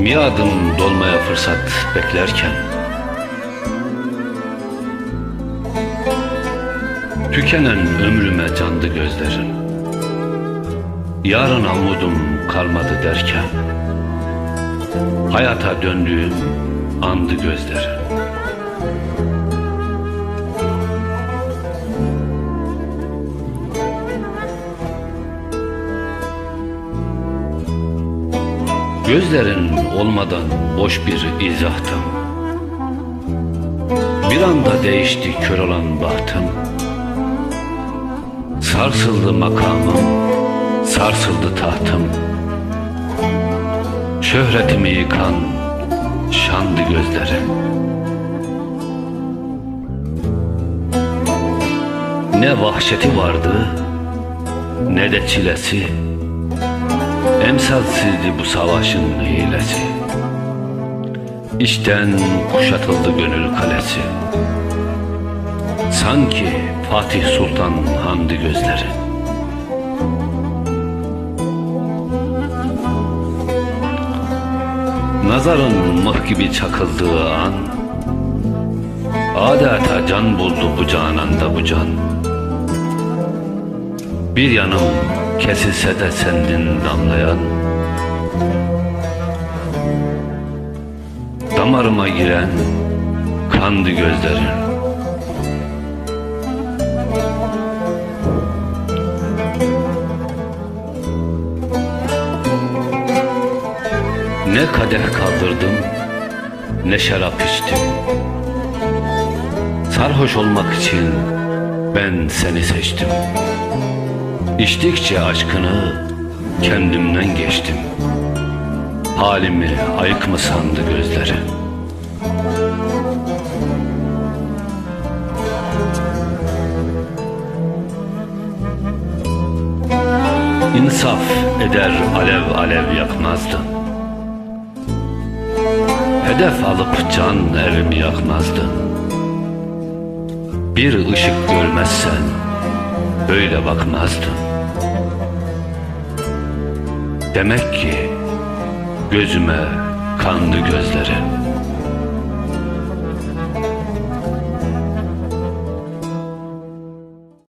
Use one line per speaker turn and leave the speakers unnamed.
Miadım dolmaya fırsat beklerken Tükenen ömrüme candı gözlerin Yarına umudum kalmadı derken Hayata döndüğüm andı gözlerin Gözlerin olmadan boş bir izahtım. Bir anda değişti kör olan bahtım. Sarsıldı makamım, sarsıldı tahtım. Şöhretimi yıkan şandı gözleri Ne vahşeti vardı ne de çilesi Emsalsizdi bu savaşın hilesi. İçten kuşatıldı gönül kalesi. Sanki Fatih Sultan handı gözleri. Nazarın mıh gibi çakıldığı an Adeta can buldu bu cananda bu can. Bir yanım kesilse de sendin damlayan. Damarıma giren kandı gözlerin. Ne kadeh kaldırdım ne şarap içtim. Sarhoş olmak için ben seni seçtim İçtikçe aşkını kendimden geçtim. Halimi ayık mı sandı gözleri. İnsaf eder alev alev yakmazdın. Hedef alıp can evimi yakmazdın. Bir ışık görmezsen böyle bakmazdın Demek ki gözüme kandı gözleri